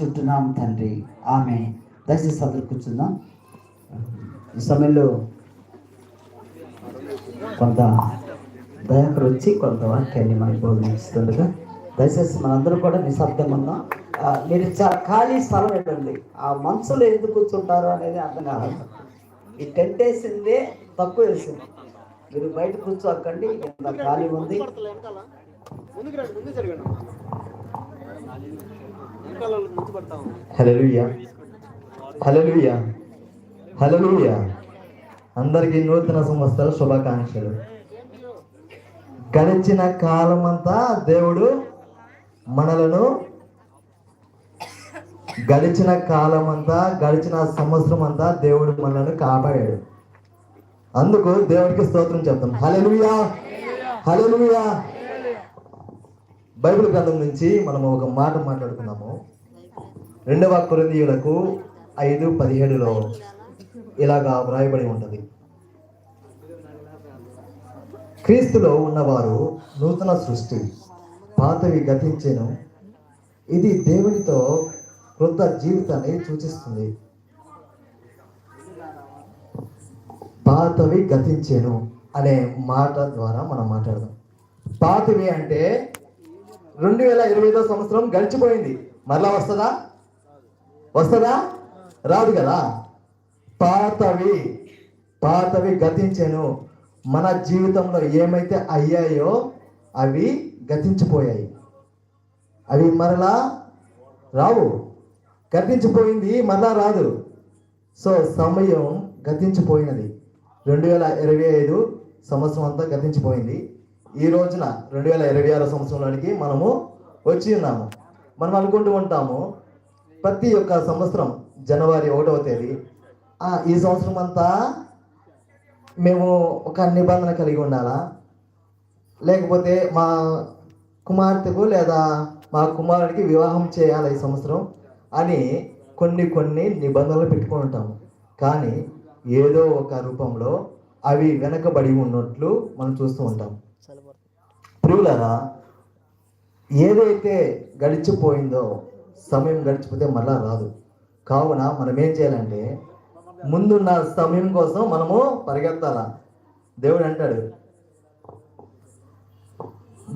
చుట్టున్నాం తండ్రి. ఆమె దయచేసి అందరు కూర్చుందాం. ఈ సమయంలో కొంత దయాకరు వచ్చి కొంత వాక్యాన్ని మనకి బోధిస్తుండగా దయచేసి మనందరూ కూడా నిశ్శబ్దం ఉన్నాం మీరు చాలా ఖాళీ స్థలం ఏంటండి ఆ మనసులో ఎందుకు కూర్చుంటారు అనేది అర్థం కాదు ఈ టెంట్ వేసిందే తక్కువ వేసింది. మీరు బయట కూర్చోకండి ఖాళీ ఉంది. ముందుకు రండి ముందు అందరికీ నూతన సంవత్సర శుభాకాంక్షలు. గడిచిన కాలమంతా దేవుడు మనలను గడిచిన కాలమంతా గడిచిన సంవత్సరం అంతా దేవుడు మనలను కాపాడాడు. అందుకు దేవుడికి స్తోత్రం చెప్తాం. హలో హల్లెలూయా. బైబిల్ గ్రంథం నుంచి మనము ఒక మాట మాట్లాడుకున్నాము రెండవ కొరిందీయులకు ఐదు పదిహేడులో ఇలాగా వ్రాయబడి ఉంటుంది. క్రీస్తులో ఉన్నవారు నూతన సృష్టి పాతవి గతించెను. ఇది దేవునితో క్రొత్త జీవితాన్ని సూచిస్తుంది. పాతవి గతించెను అనే మాట ద్వారా మనం మాట్లాడదాం. పాతవి అంటే రెండు వేల ఇరవై ఐదో సంవత్సరం గడిచిపోయింది. మరలా వస్తుందా? వస్తుందా? రాదు కదా. పాతవి పాతవి గతించాను. మన జీవితంలో ఏమైతే అయ్యాయో అవి గతించిపోయాయి. అవి మరలా రావు. గతించిపోయింది మరలా రాదు. సో సమయం గతించిపోయినది. రెండు వేల ఇరవై ఐదు సంవత్సరం అంతా గతించిపోయింది. ఈ రోజున రెండు వేల ఇరవై ఆరు సంవత్సరంలోనికి మనము వచ్చి ఉన్నాము. మనం అనుకుంటూ ఉంటాము ప్రతి ఒక్క సంవత్సరం జనవరి ఒకటవ తేదీ ఈ సంవత్సరం అంతా మేము ఒక నిబంధన కలిగి ఉండాలా? లేకపోతే మా కుమార్తెకు లేదా మా కుమారుడికి వివాహం చేయాలి ఈ సంవత్సరం అని కొన్ని కొన్ని నిబంధనలు పెట్టుకుని ఉంటాము. కానీ ఏదో ఒక రూపంలో అవి వెనకబడి ఉన్నట్లు మనం చూస్తూ ఉంటాం ప్రియులరా ఏదైతే గడిచిపోయిందో సమయం గడిచిపోతే మళ్ళా రాదు. కావున మనం ఏం చేయాలంటే ముందున్న సమయం కోసం మనము పరిగెత్తాలా? దేవుడు అంటాడు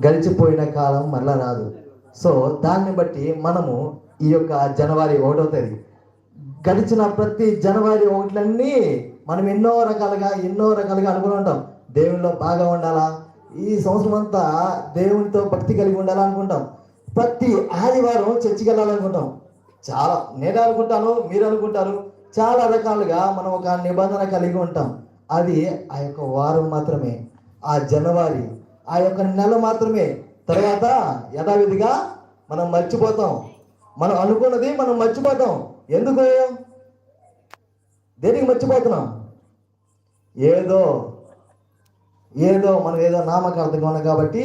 గడిచిపోయిన కాలం మళ్ళా రాదు. సో దాన్ని బట్టి మనము ఈ యొక్క జనవరి ఒకటో తేదీ గడిచిన ప్రతి జనవరి ఒకటిలన్నీ మనం ఎన్నో రకాలుగా ఎన్నో రకాలుగా అనుకుని ఉంటాం. దేవునిలో బాగా ఉండాలా? ఈ సంవత్సరం అంతా దేవునితో భక్తి కలిగి ఉండాలనుకుంటాం. ప్రతి ఆదివారం చర్చికి వెళ్ళాలనుకుంటాం. చాలా నేను అనుకుంటాను మీరు అనుకుంటారు. చాలా రకాలుగా మనం ఒక నిబంధన కలిగి ఉంటాం. అది ఆ యొక్క వారం మాత్రమే ఆ జనవరి ఆ యొక్క నెల మాత్రమే. తర్వాత యథావిధిగా మనం మర్చిపోతాం. మనం అనుకున్నది మనం మర్చిపోతాం. ఎందుకు? దేనికి మర్చిపోతున్నాం? ఏదో ఏదో మనం ఏదో నామకార్థంగా ఉన్నాం కాబట్టి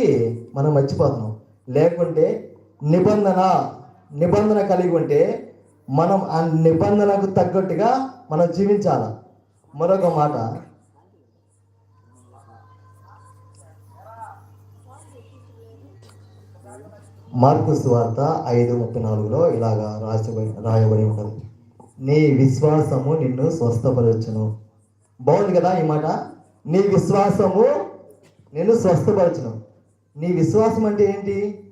మనం మర్చిపోతున్నాం. లేకుంటే నిబంధన నిబంధన కలిగి ఉంటే మనం ఆ నిబంధనకు తగ్గట్టుగా మనం జీవించాల? మరొక మాట. మార్పు వార్త ఐదు ముప్పై నాలుగులో ఇలాగా రాసిబడి రాయబడి ఉన్నది నీ విశ్వాసము నిన్ను స్వస్థపరచును. బాగుంది కదా ఈ మాట? నీ విశ్వాసము నిన్ను స్వస్థపరచను. నీ విశ్వాసం అంటే ఏంటి?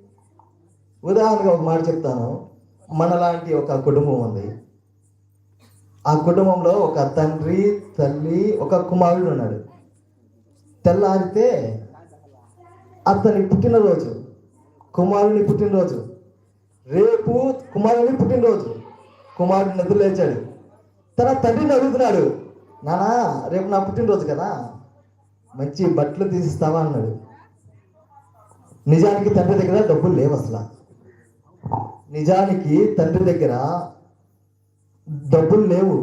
ఉదాహరణగా ఒక మాట చెప్తాను. మనలాంటి ఒక కుటుంబం ఉంది. ఆ కుటుంబంలో ఒక తండ్రి తల్లి ఒక కుమారుడు ఉన్నాడు. తెల్లారితే అతని పుట్టినరోజు కుమారుని పుట్టినరోజు రేపు కుమారుని పుట్టినరోజు. కుమారుడు నిద్ర లేచాడు తన తండ్రిని అడుగుతున్నాడు నానా రేపు నా పుట్టినరోజు కదా? మంచి బట్టలు తీసిస్తావా అన్నాడు. నిజానికి తండ్రి దగ్గర డబ్బులు లేవు అసలు. నిజానికి తండ్రి దగ్గర డబ్బులు లేవు.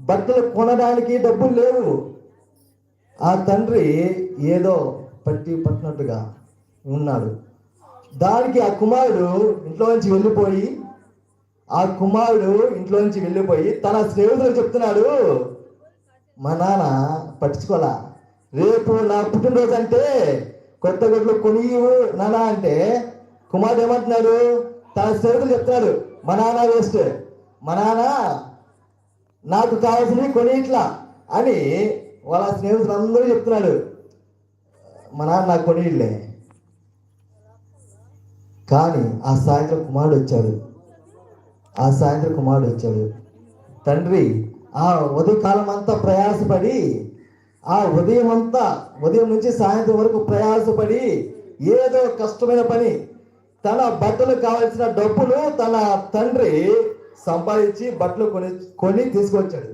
బట్టలు కొనడానికి డబ్బులు లేవు. ఆ తండ్రి ఏదో పట్టి పట్టినట్టుగా ఉన్నాడు. దానికి ఆ కుమారుడు ఇంట్లో నుంచి వెళ్ళిపోయి ఆ కుమారుడు ఇంట్లో నుంచి వెళ్ళిపోయి తన స్నేహితులు చెప్తున్నాడు మా నాన్న పట్టించుకోలే రేపు నా పుట్టినరోజు అంటే కొత్త గొడ్లు కొనియు నానా అంటే కుమార్ ఏమంటున్నాడు? తన స్నేహితులు చెప్తాడు మా నాన్న వేస్ట్ మా నాన్న నాకు కావాల్సినవి కొని ఇట్లా అని వాళ్ళ స్నేహితులు అందరూ చెప్తున్నాడు మా నాన్న నాకు కొని ఇళ్ళే కానీ ఆ సాయంత్రం కుమారుడు వచ్చాడు. ఆ సాయంత్రం కుమారుడు వచ్చాడు. తండ్రి ఆ ఉదయకాలం అంతా ప్రయాసపడి ఆ ఉదయం అంతా ఉదయం నుంచి సాయంత్రం వరకు ప్రయాసపడి ఏదో కష్టమైన పని తన బట్టలు కావాల్సిన డబ్బులు తన తండ్రి సంపాదించి బట్టలు కొని కొని తీసుకొచ్చాడు.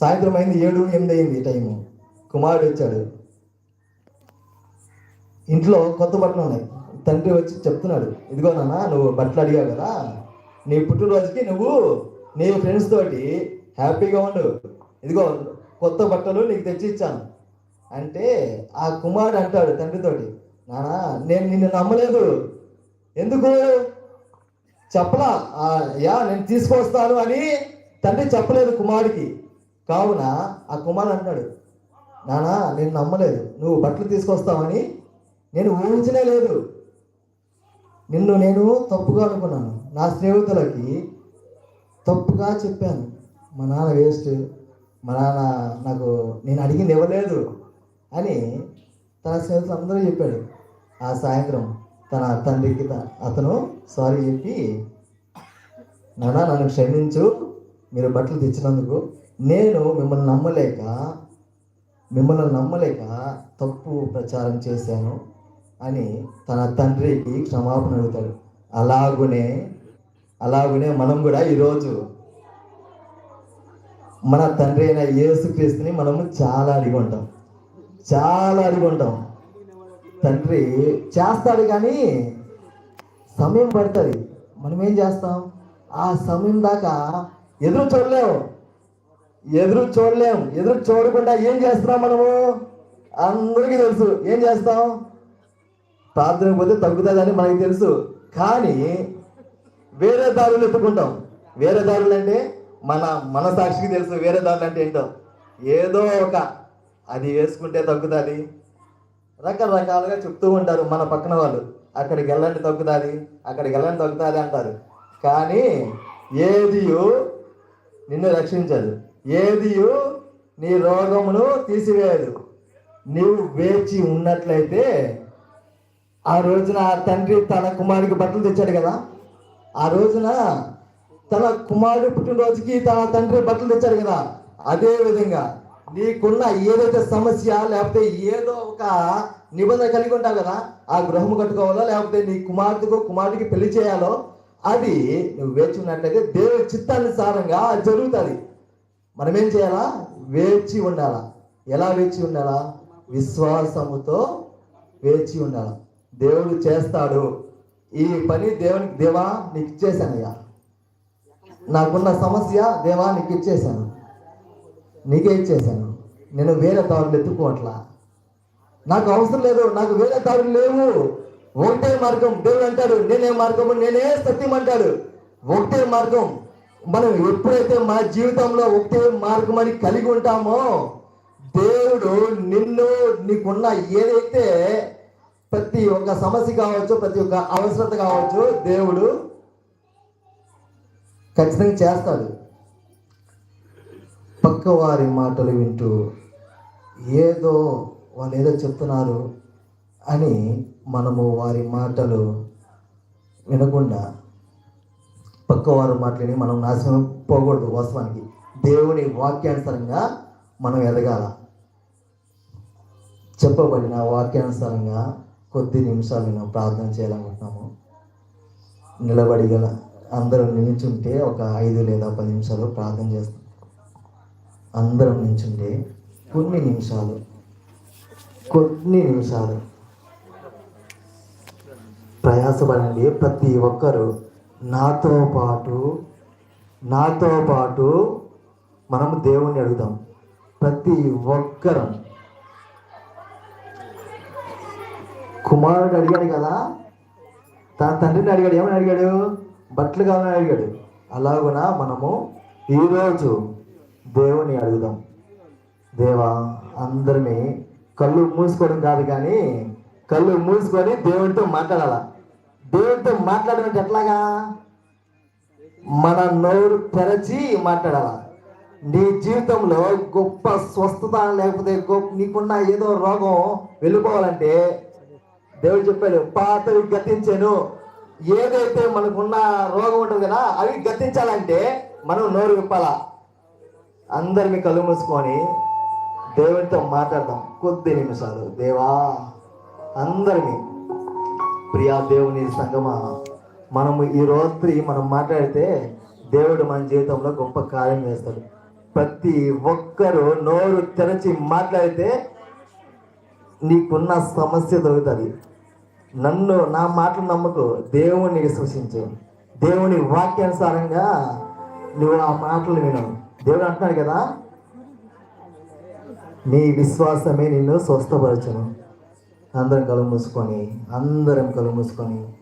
సాయంత్రం అయింది ఏడు ఎనిమిది అయింది టైము. కుమారుడు వచ్చాడు. ఇంట్లో కొత్త బట్టలు ఉన్నాయి. తండ్రి వచ్చి చెప్తున్నాడు ఇదిగో నాన్న నువ్వు బట్టలు అడిగావు కదా నీ పుట్టినరోజుకి నువ్వు నీ ఫ్రెండ్స్ తోటి హ్యాపీగా ఉండు. ఇదిగో కొత్త బట్టలు నీకు తెచ్చి ఇచ్చాను అంటే ఆ కుమారుడు అంటాడు తండ్రితోటి నాన్న నేను నిన్ను నమ్మలేదు. ఎందుకు? చెప్పలా? యా నేను తీసుకొస్తాను అని తండ్రి చెప్పలేదు కుమారుడికి. కావున ఆ కుమారుడు అంటాడు నానా నేను నమ్మలేదు. నువ్వు బట్టలు తీసుకొస్తావని నేను ఊహించనే లేదు. నిన్ను నేను తప్పుగా అనుకున్నాను. నా స్నేహితులకి తప్పుగా చెప్పాను. మా నాన్న వేస్ట్. మా నాన్న నాకు నేను అడిగింది ఇవ్వలేదు అని తన స్నేహితులు అందరూ చెప్పాడు ఆ సాయంత్రం తన తండ్రికి అతను సారీ చెప్పి నాన్న నన్ను క్షమించు మీరు బట్టలు తెచ్చినందుకు నేను మిమ్మల్ని నమ్మలేక మిమ్మల్ని నమ్మలేక తప్పు ప్రచారం చేశాను అని తన తండ్రికి క్షమాపణ అడుగుతాడు. అలాగునే అలాగునే మనం కూడా ఈరోజు మన తండ్రి అయిన యేసుక్రీస్తుని మనము చాలా అడిగి ఉంటాం. చాలా అడిగి ఉంటాం. తండ్రి చేస్తాడు కానీ సమయం పడుతుంది. మనం ఏం చేస్తాం? ఆ సమయం దాకా ఎదురు చూడలేము ఎదురు చూడలేం. ఎదురు చూడకుండా ఏం చేస్తున్నాం మనము? అందరికీ తెలుసు. ఏం చేస్తాం? ప్రార్థన పోతే తగ్గుతుందని మనకి తెలుసు. కానీ వేరే దారులు ఎత్తుకుంటాం. వేరే దారులు అంటే మన మన సాక్షికి తెలుసు వేరే దాని అంటే ఏంటో? ఏదో ఒక అది వేసుకుంటే తగ్గుతుంది. రకరకాలుగా చెప్తూ ఉంటారు మన పక్కన వాళ్ళు. అక్కడికి వెళ్ళండి తగ్గుతుంది అక్కడికి వెళ్ళండి తగ్గుతుంది అంటారు. కానీ ఏది నిన్ను రక్షించదు. ఏది నీ రోగమును తీసివేయదు. నీవు వేచి ఉన్నట్లయితే ఆ రోజున ఆ తండ్రి తన కుమారుడికి బట్టలు తెచ్చాడు కదా? ఆ రోజున తన కుమారుడు పుట్టినరోజుకి తన తండ్రి బట్టలు తెచ్చాడు కదా. అదే విధంగా నీకున్న ఏదైతే సమస్య లేకపోతే ఏదో ఒక నిబంధన కలిగి ఉంటావు కదా ఆ గృహము కట్టుకోవాలో లేకపోతే నీ కుమార్తెకు కుమారుడికి పెళ్ళి చేయాలో అది నువ్వు వేచి ఉన్నట్లయితే దేవుడి చిత్తానుసారంగా అది జరుగుతుంది. మనం ఏం చేయాలా? వేచి ఉండాలా. ఎలా వేచి ఉండాలా? విశ్వాసముతో వేచి ఉండాలా. దేవుడు చేస్తాడు. ఈ పని దేవునికి దేవా నీకు ఇచ్చేసానయ్యా నాకున్న సమస్య దేవా నీకు ఇచ్చేసాను నీకే ఇచ్చేసాను నేను వేరే దారులు ఎత్తుకోవట్లా. నాకు అవసరం లేదు. నాకు వేరే దారులు లేవు. ఒకటే మార్గం దేవుడు అంటాడు. నేనే మార్గము నేనే సత్యం అంటాడు. ఒకటే మార్గం. మనం ఎప్పుడైతే మన జీవితంలో ఒకటే మార్గం అని కలిగి ఉంటామో దేవుడు నిన్ను నీకున్న ఏదైతే ప్రతి ఒక్క సమస్య కావచ్చు ప్రతి ఒక్క అవసరత కావచ్చు దేవుడు ఖచ్చితంగా చేస్తాడు. పక్క వారి మాటలు వింటూ ఏదో వాళ్ళు ఏదో చెప్తున్నారు అని మనము వారి మాటలు వినకుండా పక్క వారు మాటలని మనం నాశనం పోకూడదు వాస్తవానికి. దేవుని వాక్యానుసారంగా మనం ఎదగాల. చెప్పబడిన వాక్యానుసారంగా కొద్ది నిమిషాలు మేము ప్రార్థన చేయాలనుకుంటున్నాము. నిలబడి గల అందరూ నిల్చుంటే ఒక ఐదు లేదా పది నిమిషాలు ప్రార్థన చేస్తాం. అందరం నిల్చుంటే కొన్ని నిమిషాలు కొన్ని నిమిషాలు ప్రయాసపడండి. ప్రతి ఒక్కరూ నాతో పాటు నాతో పాటు మనం దేవుణ్ణి అడుగుదాం. ప్రతి ఒక్కరం. కుమారుడు అడిగాడు కదా? తన తండ్రిని అడిగాడు ఏమని అడిగాడు? బట్టలు కావాలని అడిగాడు. అలాగున మనము? ఈరోజు దేవుని అడుగుదాం. దేవా అందరినీ కళ్ళు మూసుకోవడం కాదు కానీ కళ్ళు మూసుకొని దేవుడితో మాట్లాడాల. దేవుడితో మాట్లాడమంటే ఎట్లాగా? మన నోరు తెరచి మాట్లాడాల. నీ జీవితంలో గొప్ప స్వస్థత లేకపోతే గొప్ప నీకున్న ఏదో రోగం వెళ్ళిపోవాలంటే దేవుడు చెప్పాడు పాతవి గతించాను. ఏదైతే మనకున్న రోగం ఉంటుంది కదా అవి గతించాలంటే మనం నోరు విప్పాలా? అందరి మీ కళ్ళు మూసుకొని దేవుడితో మాట్లాడదాం. కొద్ది నిమిషాలు. దేవా అందరినీ. ప్రియా దేవుని సంగమా మనము ఈ రాత్రి మనం మాట్లాడితే దేవుడు మన జీవితంలో గొప్ప కార్యం చేస్తాడు. ప్రతి ఒక్కరూ నోరు తెరచి మాట్లాడితే నీకున్న సమస్య దొరుకుతుంది నన్ను నా మాటలు నమ్మకు దేవుని విశ్వసించు. దేవుని వాక్యానుసారంగా నువ్వు ఆ మాటలు విను. దేవుడు అంటున్నాడు కదా నీ విశ్వాసమే నిన్ను స్వస్థపరచను. అందరం కళ్ళు మూసుకొని అందరం కళ్ళు మూసుకొని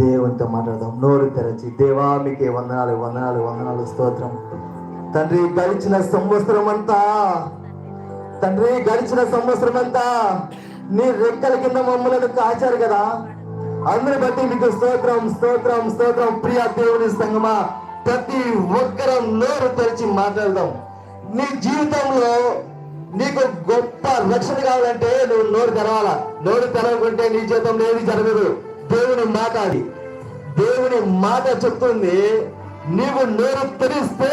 దేవునితో మాట్లాడదాం. నోరు తెరచి దేవా మీకే వందనాలు వందనాలు వందనాలు స్తోత్రం. తండ్రి గడిచిన సంవత్సరం అంతా తండ్రి గడిచిన సంవత్సరం అంతా నీ రెక్కల కింద మమ్మలను కాచారు కదా. అందరి బట్టి మీకు స్తోత్రం స్తోత్రం స్తోత్రం. ప్రియ దేవుని సంగమా ప్రతి ఒక్కరం నోరు తెరిచి మాట్లాడదాం. నీ జీవితంలో నీకు గొప్ప రక్షణ కావాలంటే నువ్వు నోరు తెరవాలా? నోరు తెరవకుంటే నీ జీవితంలో ఏది జరగదు. దేవుని మాట అది. దేవుని మాట చెప్తుంది నీవు నోరు తెరిస్తే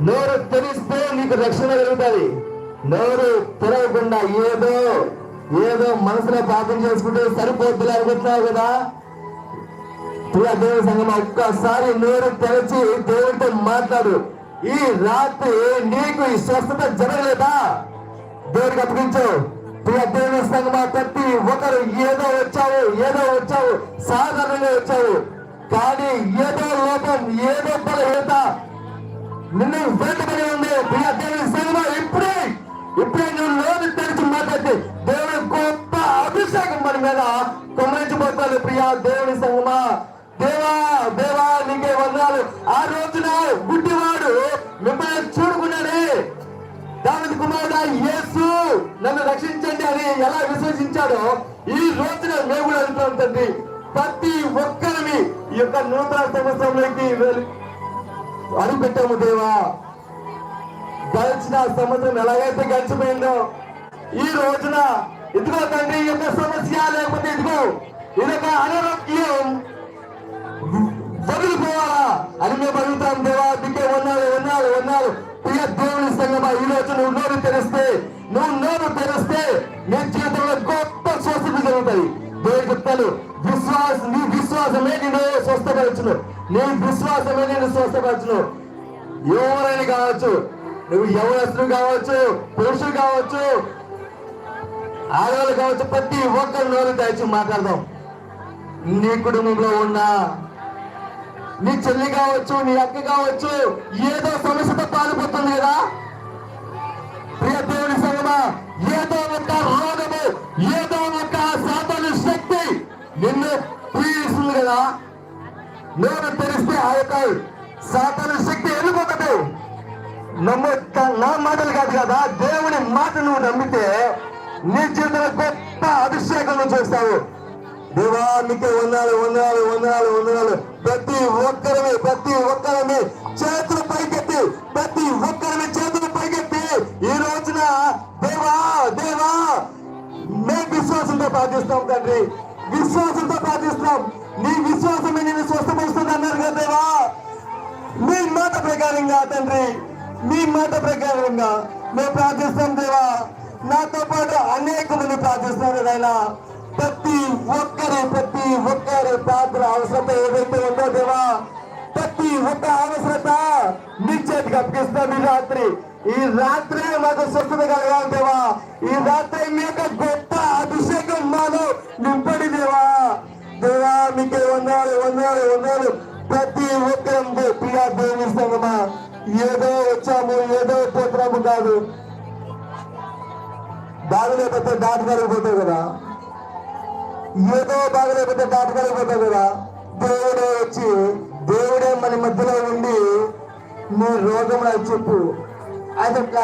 నోరు తెరిస్తే నీకు రక్షణ కలుగుతుంది. నోరు తెరవకుండా ఏదో ఏదో మనసులో పాపం చేసుకుంటే సరిపోద్దులే అనుకుంటున్నావు కదా? ప్రియ దేవుని సంగమ ఒక్కసారి నోరు తెరచి దేవుడితో మాట్లాడు. ఈ రాత్రి నీకు ఈ స్వస్థత జరగలేదా? దేవుడికి అప్పగించు. ప్రియ దేవుని సంగమ ప్రతి ఒకరు ఏదో వచ్చావు ఏదో వచ్చావు సాధారణంగా వచ్చావు. కానీ ఏదో లోపం ఏదో బలహీనత నిన్ను వెంటనే ఉంది. ప్రియ దేవుని సంగమ ఇప్పుడే ఇప్పుడే నువ్వు లోను తెరిచి మాట్లాడితే దేవుడు గొప్ప అభిషేకం మన మీద కుమరించబోతాడు ప్రియా దేవుని సంగమా. దేవా దేవా నీకే వందనాలు. ఆ రోజున గుడ్డివాడు మిమ్మల్ని చూడుకున్నాడే దాని కుమారుడు యేసు నన్ను రక్షించండి అని ఎలా విశ్వసించాడో ఈ రోజున మేము కూడా అంటున్నాం తండ్రి. ప్రతి ఒక్కరిని ఈ యొక్క నూతన సంవత్సరంలోకి అడుగు అడుగుపెట్టాము దేవా. గడిచిన సంవత్సరం ఎలాగైతే గడిచిపోయిందో ఈ రోజున ఇదిగో తండ్రి ఈ యొక్క సమస్య లేకపోతే ఇదిగో ఇదొక అనారోగ్యం. వదిలిపోవాలా అని మేము అడుగుతాం దేవా దిక్కే ఉన్నాడు ఉన్నాడు ఉన్నాడు ప్రియ దేవుని సంగమా ఈ రోజు నువ్వు నోరు తెరిస్తే నువ్వు నోరు తెరిస్తే నీ జీవితంలో గొప్ప స్వస్థత జరుగుతాయి. దేవుడు చెప్తాను విశ్వాస నీ విశ్వాసమే నేను స్వస్థపరచును. నీ విశ్వాసమే నేను స్వస్థపరచును. ఎవరైనా కావచ్చు నువ్వు యవనస్తులు కావచ్చు పురుషులు కావచ్చు ఆడవాళ్ళు కావచ్చు ప్రతి ఒక్కరు నోరు తెరిచి మాట్లాడదాం. నీ కుటుంబంలో ఉన్న నీ చెల్లి కావచ్చు నీ అక్క కావచ్చు ఏదో సమస్యతో పాల్పడుతుంది కదా? ప్రియ దేవుని సంగమా ఏదో ఒక రోగము ఏదో ఒక సాధన శక్తి నిన్ను పీడిస్తుంది కదా? నేను తెలిస్తే ఆ యొక్క సాధన శక్తి వెళ్ళిపోతుంది నమ్మ నా మాటలు కాదు కదా దేవుని మాట నువ్వు నమ్మితే నీ జీవితంలో గొప్ప అభిషేకం నువ్వు చూస్తావు. దేవా నీకే వందాలు వందనాలు వందనాలు వందనాలు. ప్రతి ఒక్కరిని ప్రతి ఒక్కరిని చేతులు పైకెత్తి ప్రతి ఒక్కరిని చేతులు పైకెత్తి ఈ రోజున దేవా దేవా మేము విశ్వాసంతో ప్రార్థిస్తాం తండ్రి. విశ్వాసంతో ప్రార్థిస్తాం నీ విశ్వాసమే నేను స్వస్థపరుస్తుంది అన్నారు కదా దేవా. మీ మాట ప్రకారంగా తండ్రి. మీ మాట ప్రకారంగా మేము ప్రార్థిస్తాం దేవా. నాతో పాటు అనేక మంది ప్రార్థిస్తున్నారు నాయన. ప్రతి ఒక్కరి ప్రతి ఒక్కరి ప్రార్థన అవసరత ఏదైతే ఉందో దేవా ప్రతి ఒక్క అవసరత మీ చేతికి అప్పగిస్తాం ఈ రాత్రి. ఈ రాత్రి మాకు స్వస్థత కలగాలి దేవా. ఈ రాత్రి మీ యొక్క గొప్ప అభిషేకం మాలో నింపడి దేవా. దేవా మీకే వందాలు వందాలు వందాలు ప్రతి ఒక్కరి ప్రియా దేవుని ఏదో వచ్చాము ఏదో పోతున్నాము కాదు. బాగలేకపోతే దాటగలిగిపోతావు కదా. ఏదో బాగలేకపోతే దాటగలిగిపోతావు కదా. దేవుడే వచ్చి దేవుడే మన మధ్యలో ఉండి నీ రోగం నాకు చెప్పు. అదొక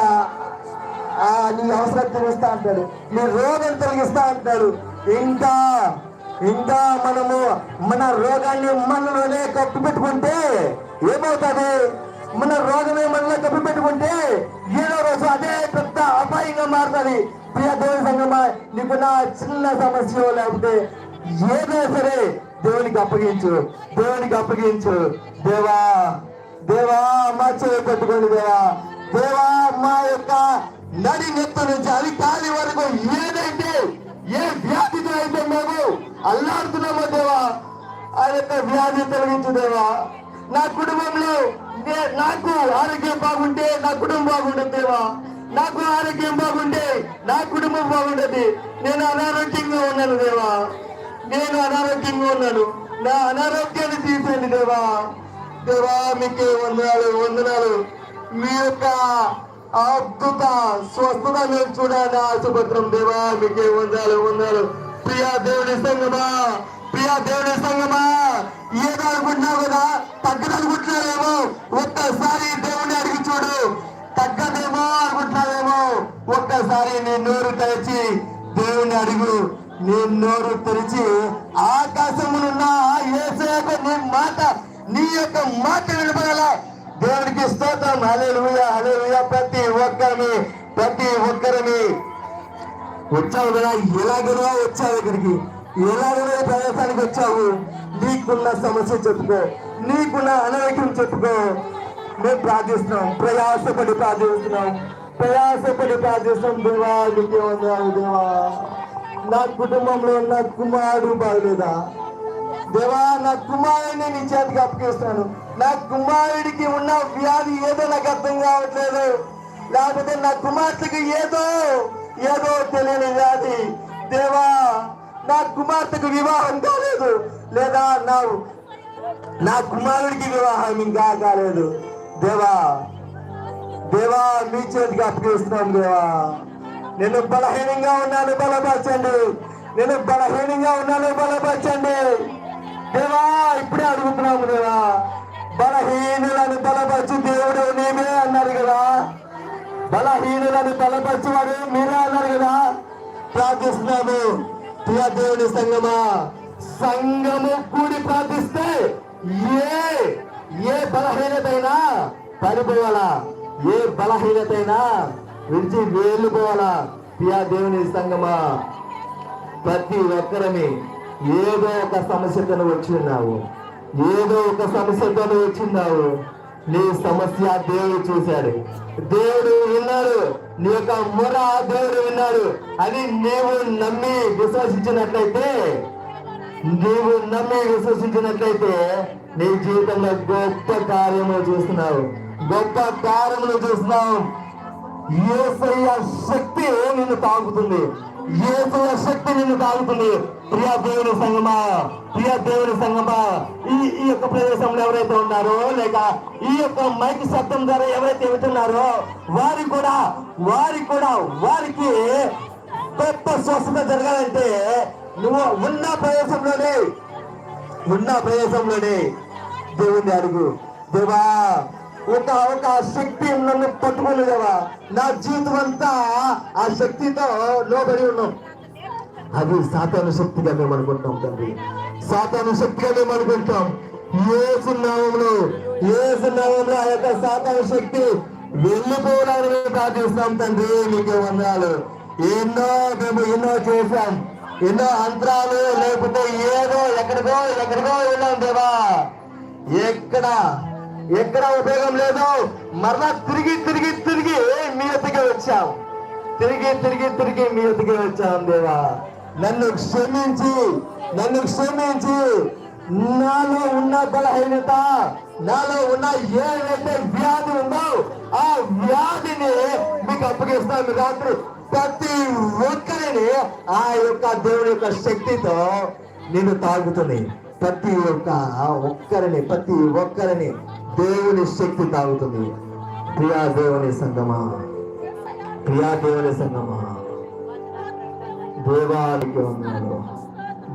ఆ, నీ అవసరం తెలుస్తా అంటాడు. నీ రోగం తొలగిస్తా అంటాడు. ఇంకా ఇంకా మనము మన రోగాన్ని మనలోనే కప్పిపెట్టుకుంటే ఏమవుతుంది? మన రోగమే మనలో కప్పు పెట్టుకుంటే ఏదో రోజు అదే పెద్ద అపాయంగా మారుతుంది. ప్రియ దేవుని సంగమా నీకు నా చిన్న సమస్య లేకపోతే ఏదైనా సరే దేవునికి అప్పగించు. దేవునికి అప్పగించు. దేవా దేవా మా చేయి పట్టుకోండి దేవా. దేవా మా యొక్క నడి నెత్తు నుంచి అది కాలి వరకు ఏదైతే ఏ వ్యాధితో అయితే మేము అల్లాడుతున్నామో దేవా ఆ యొక్క వ్యాధి తొలగించు దేవా. నా కుటుంబంలో నాకు ఆరోగ్యం బాగుంటే నా కుటుంబం బాగుంటుంది దేవా. నాకు ఆరోగ్యం బాగుంటే నా కుటుంబం బాగుంటుంది. నేను అనారోగ్యంగా ఉన్నాను దేవా. నేను అనారోగ్యంగా ఉన్నాను. నా అనారోగ్యాన్ని తీసేయండి దేవా. దేవా మీకే వందనాలు వందనాలు. మీ యొక్క అద్భుత స్వస్థత నేను చూడాలి ఆసుపత్రం దేవా. మీకే వందనాలు వందనాలు. ప్రియా దేవుడి సంగమా. ప్రియా దేవుడి సంగమా? ఏదో అనుకుంటున్నావు కదా? తగ్గదనుకుంటున్నావేమో ఒక్కసారి దేవుని అడిగి చూడు. తగ్గదేమో అనుకుంటున్నావేమో? ఒక్కసారి నీ నోరు తెరిచి దేవుని అడుగు. నీ నోరు తెరిచి ఆకాశమునున్న ఏసే నీ మాట నీ యొక్క మాట వినపడాల? దేవునికి స్తోత్రం. హల్లెలూయా హల్లెలూయా. ప్రతి ఒక్కరిని ప్రతి ఒక్కరిని వచ్చావు కదా? ఎలాగనో వచ్చావు ఇక్కడికి. ఎలాగనో ప్రదేశానికి వచ్చావు. నీకున్న సమస్య చెప్పుకో. నీకున్న అనారోగ్యం చెప్పుకో. మేము ప్రార్థిస్తున్నాం. ప్రయాసపడి ప్రార్థిస్తున్నాం. ప్రయాసపడి ప్రార్థిస్తున్నాం. దేవా నీకే వందనాలు దేవా. నా కుటుంబంలో నా కుమారుడు బాగలేదా? దేవా నా కుమారుడిని నీ చేతికి అప్పగిస్తాను నా కుమారుడికి ఉన్న వ్యాధి ఏదో నాకు అర్థం కావట్లేదు. లేకపోతే నా కుమార్తెకి ఏదో ఏదో తెలియని వ్యాధి. దేవా నా కుమార్తెకు వివాహం కాలేదు. లేదా నా నా కుమారుడికి వివాహం ఇంకా కాలేదు. దేవా దేవా మీ చేతికి అప్పగిస్తున్నాం దేవా. నేను బలహీనంగా ఉన్నాను బలపరచండి. నేను బలహీనంగా ఉన్నాను బలపరచండి. దేవా ఇప్పుడే అడుగుతున్నాము దేవా. బలహీనులను బలపరచు దేవుడు నేమే అన్నారు కదా. బలహీనులను బలపరచువాడు మీరే అన్నారు కదా. ప్రార్థిస్తున్నాము. ప్రియ దేవుని సంగమా సంఘము కూడి ప్రార్థిస్తే ఏ ఏ బలహీనతైనా పడిపోవాలా? ఏ బలహీనతైనా విడిచి వేలుకోవాలా ప్రియ దేవుని సంగమా? ప్రతి ఒక్కరిని ఏదో ఒక సమస్యతో వచ్చి ఉన్నావు. ఏదో ఒక సమస్యతో వచ్చిన్నావు నీ సమస్య దేవుడు చూశాడు. దేవుడు విన్నాడు. నీ యొక్క మొర దేవుడు విన్నాడు అని నీవు నమ్మి విశ్వసించినట్లయితే నీవు నమ్మి విశ్వసించినట్లయితే నీ జీవితంలో గొప్ప కార్యములు చూస్తున్నావు. గొప్ప కార్యములు చూస్తున్నావు. ఏసయ్య శక్తి నిన్ను తాగుతుంది ఏసయ్య శక్తి నిన్ను తాగుతుంది ప్రియా దేవుని సంగమా ప్రియా దేవుని సంగమా ఈ ఈ యొక్క ప్రదేశంలో ఎవరైతే ఉన్నారో లేక ఈ యొక్క మైక్ శబ్దం ద్వారా ఎవరైతే వింటున్నారో వారి కూడా వారి కూడా వారికి గొప్ప స్వస్థత జరగాలంటే నువ్వు ఉన్న ప్రదేశంలోనే ఉన్న ప్రదేశంలోనే దేవుని అడుగు. దేవా ఒక ఒక శక్తి నన్ను పట్టుకోలేదేవా నా జీవితం అంతా ఆ శక్తితో లోబడి ఉన్నాం. అది సాతాను శక్తిగా మేము అనుకుంటాం తండ్రి. సాతాను శక్తిగా మేము అనుకుంటాం. ఏ సున్నామంలో ఏ సున్నామంలో ఆ యొక్క సాతాను శక్తి వెళ్ళిపోవడానికి ప్రార్థిస్తాం తండ్రి. మీకు వందనాలు. ఎన్నో మేము ఎన్నో చేశాం. ఎన్నో అంతరాలు లేకపోతే ఏదో ఎక్కడికో ఎక్కడికో వెళ్ళాం దేవా. ఎక్కడ ఎక్కడ ఉపయోగం లేదు. మరలా తిరిగి తిరిగి తిరిగి మీ ఎత్తుకే వచ్చాం. తిరిగి తిరిగి తిరిగి మీ ఎత్తుకే వచ్చాం దేవా. నన్ను క్షమించి నన్ను క్షమించి. నాలో ఉన్న బలహీనత నాలో ఉన్న ఏదైతే వ్యాధి ఉందో ఆ వ్యాధిని మీకు అప్పగిస్తాను రాత్రి ప్రతి ఒక్కరిని ఆ యొక్క దేవుని యొక్క శక్తితో నేను తాగుతుంది. ప్రతి ఒక్క ఒక్కరిని ప్రతి ఒక్కరిని దేవుని శక్తి తాగుతుంది. ప్రియా దేవుని సంగమా ప్రియా దేవుని సంగమా. దేవానికి వందనాలు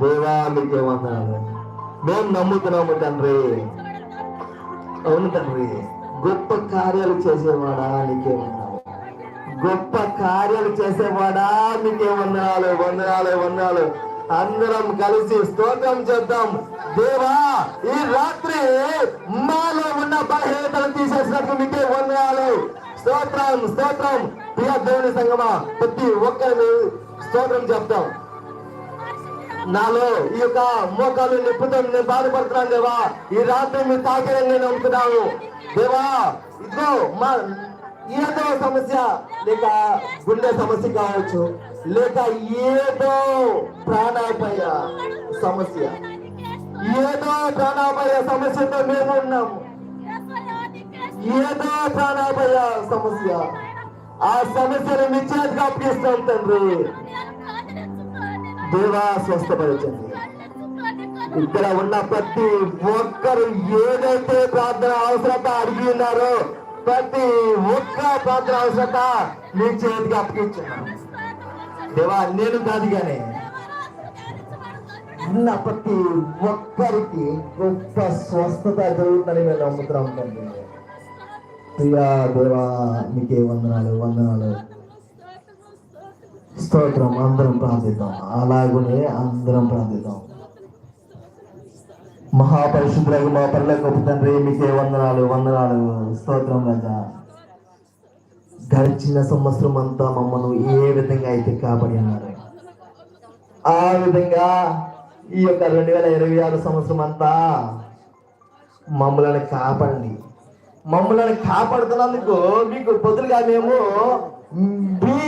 దేవానికి వందనాలు మేము నమ్ముతున్నాము తండ్రి. అవును తండ్రి. గొప్ప కార్యాలు చేసేవాడా నీకే వందనాలు గొప్ప కార్యాలు చేసేవాడా నీకే వందనాలు వందనాలు వందనాలు. అందరం కలిసి స్తోత్రం చేద్దాం. దేవా ఈ రాత్రి మాలో ఉన్న బలహీనతలు తీసేసినట్టు మీకే వందనాలు. స్తోత్రం స్తోత్రం. ప్రియ దేవుని సంగమా ప్రతి ఒక్కరిని స్తోత్రం చెప్తాం. నాలో ఈ యొక్క మోకాలు నిప్పుతో నేను బాధపడుతున్నాను దేవా. ఈ రాత్రి మీ తాకిరని నేను నమ్ముతున్నాను దేవా ఇదిగో మా ఏదో సమస్య లేక గుండె సమస్య కావచ్చు లేక ఏదో ప్రాణాపాయ సమస్య. ఏదో ప్రాణాపాయ సమస్యతో మేము ఉన్నాము. ఏదో ప్రాణాపాయ సమస్య. ఆ సమస్యలు మీ చేతికి అప్పగిస్తాం తండ్రి. దేవా స్వస్థపరచండి. ఇక్కడ ఉన్న ప్రతి ఒక్కరు ఏదైతే ప్రార్థన అవసరత అడిగి ఉన్నారో ప్రతి ఒక్క ప్రార్థన అవసరత మీ చేతికి అప్పగించున్నాను దేవా నేను కాదు కానీ ఉన్న ప్రతి ఒక్కరికి గొప్ప స్వస్థత జరుగుతుందని మేము నమ్ముతున్నాం తండ్రి. ప్రియా దేవా మీకే వందనాలు వందనాలు. స్తోత్రం అందరం ప్రార్థిద్దాం. అలాగనే అందరం ప్రార్థిద్దాం. మహాపరిశుద్ధులకు మా పల్లె గొప్ప తండ్రి మీకే వందనాలు వందనాలు. స్తోత్రం రాజా. గడిచిన సంవత్సరం అంతా మమ్మను ఏ విధంగా అయితే కాపాడి అన్నారు. ఆ విధంగా ఈ యొక్క రెండు వేల ఇరవై ఆరు సంవత్సరం అంతా మమ్మల్ని కాపాడండి. మమ్మల్ని కాపాడుతున్నందుకు మీకు బదులుగా మేము మీ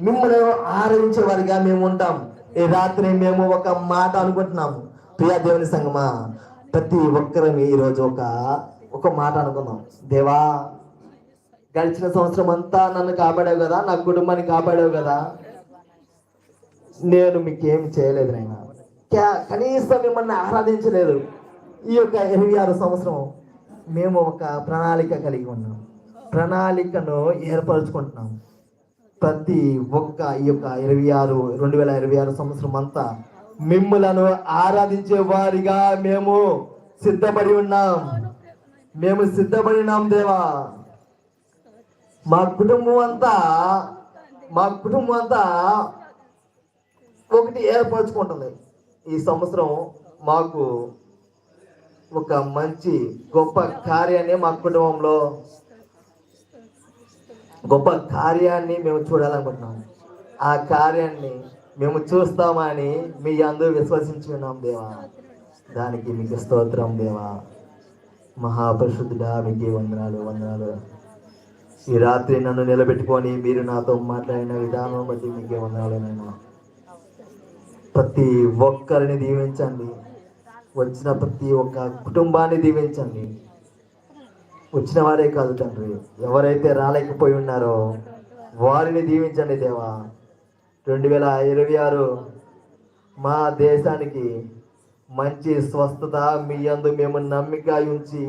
మిమ్మల్ని ఆరాధించే వారిగా మేము ఉంటాం. ఈ రాత్రి మేము ఒక మాట అనుకుంటున్నాము ప్రియా దేవుని సంగమా ప్రతి ఒక్కరం ఈరోజు ఒక ఒక మాట అనుకుందాం. దేవా గడిచిన సంవత్సరం అంతా నన్ను కాపాడావు కదా నా కుటుంబాన్ని కాపాడావు కదా. నేను మీకు ఏమి చేయలేదు నాయన. కనీసం మిమ్మల్ని ఆరాధించలేదు. ఈ యొక్క ఇరవై ఆరు సంవత్సరం మేము ఒక ప్రణాళిక కలిగి ఉన్నాం. ప్రణాళికను ఏర్పరచుకుంటున్నాం. ప్రతి ఒక్క ఈ యొక్క ఇరవై ఆరు రెండు వేల ఇరవై ఆరు సంవత్సరం అంతా మిమ్మలను ఆరాధించే వారిగా మేము సిద్ధపడి ఉన్నాం. మేము సిద్ధపడి ఉన్నాం దేవా. మా కుటుంబం అంతా మా కుటుంబం అంతా ఒకటి ఏర్పరచుకుంటుంది. ఈ సంవత్సరం మాకు ఒక మంచి గొప్ప కార్యాన్ని మా కుటుంబంలో గొప్ప కార్యాన్ని మేము చూడాలనుకుంటున్నాం. ఆ కార్యాన్ని మేము చూస్తామని మీ అందరూ విశ్వసించుకున్నాం దేవా. దానికి మీకు స్తోత్రం దేవా. మహాపరిశుద్ధుడా మీకు వందనాలు వందనాలు. ఈ రాత్రి నన్ను నిలబెట్టుకొని మీరు నాతో మాట్లాడిన విధానం బట్టి మీకే వందనాలు నేను ప్రతి ఒక్కరిని దీవించండి. వచ్చిన ప్రతి ఒక్క కుటుంబాన్ని దీవించండి. వచ్చిన వారే కాదు తండ్రి. ఎవరైతే రాలేకపోయి ఉన్నారో వారిని దీవించండి దేవా. రెండు వేల ఇరవై ఆరు మా దేశానికి మంచి స్వస్థత మీ అందు మేము నమ్మిక ఉంచి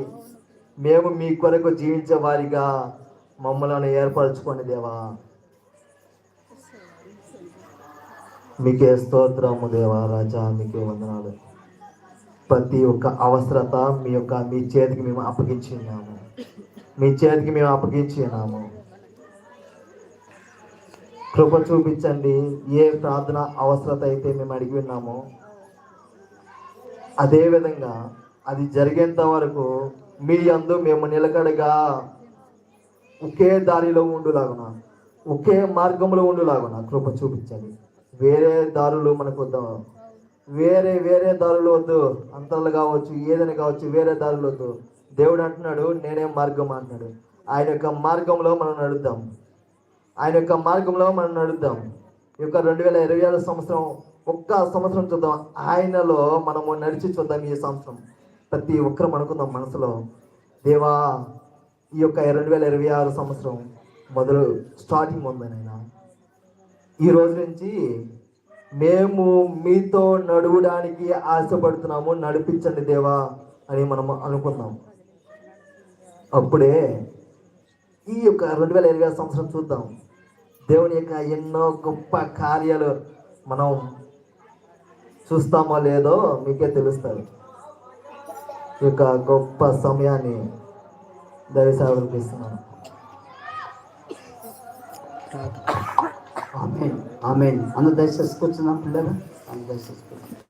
మేము మీ కొరకు జీవించే వారిగా మమ్మల్ని ఏర్పరచుకోండి దేవా. మీకే స్తోత్రము దేవా రాజా మీకే వందనాలు. ప్రతి ఒక్క అవసరత మీ యొక్క మీ చేతికి మేము అప్పగించినాము. మీ చేతికి మేము అప్పగించినాము. కృప చూపించండి. ఏ ప్రార్థన అవసరత అయితే మేము అడిగి ఉన్నామో అదేవిధంగా అది జరిగేంత వరకు మీ అందు మేము నిలకడగా ఒకే దారిలో ఉండులాగున ఒకే మార్గంలో ఉండులాగున కృప చూపించండి. వేరే దారులు మనకు వేరే వేరే దారులు వద్దు. అంతర్లు కావచ్చు ఏదైనా కావచ్చు వేరే దారులు వద్దు. దేవుడు అంటున్నాడు నేనే మార్గం అంటున్నాడు. ఆయన యొక్క మార్గంలో మనం నడుద్దాం. ఆయన యొక్క మార్గంలో మనం నడుద్దాం. ఈ యొక్క రెండు వేల ఇరవై ఆరు సంవత్సరం ఒక్క సంవత్సరం చూద్దాం. ఆయనలో మనము నడిచి చూద్దాం ఈ సంవత్సరం. ప్రతి ఒక్కరం అనుకుందాం మనసులో. దేవా ఈ యొక్క రెండు వేల ఇరవై ఆరు సంవత్సరం మొదలు స్టార్టింగ్ ఉందని ఆయన ఈ రోజు నుంచి మేము మీతో నడవడానికి ఆశపడుతున్నాము. నడిపించండి దేవా అని మనం అనుకుందాం. అప్పుడే ఈ యొక్క రెండు వేల ఇరవై సంవత్సరం చూద్దాం. దేవుని యొక్క ఎన్నో గొప్ప కార్యాలు మనం చూస్తామో లేదో మీకే తెలుస్తారు ఈ యొక్క గొప్ప సమయాన్ని దయసేవలకు ఇస్తున్నాను ఆమె ఆమెన్. అందరు దయచేసి కూర్చున్నాం పిల్లలు. అందరిస్తుంది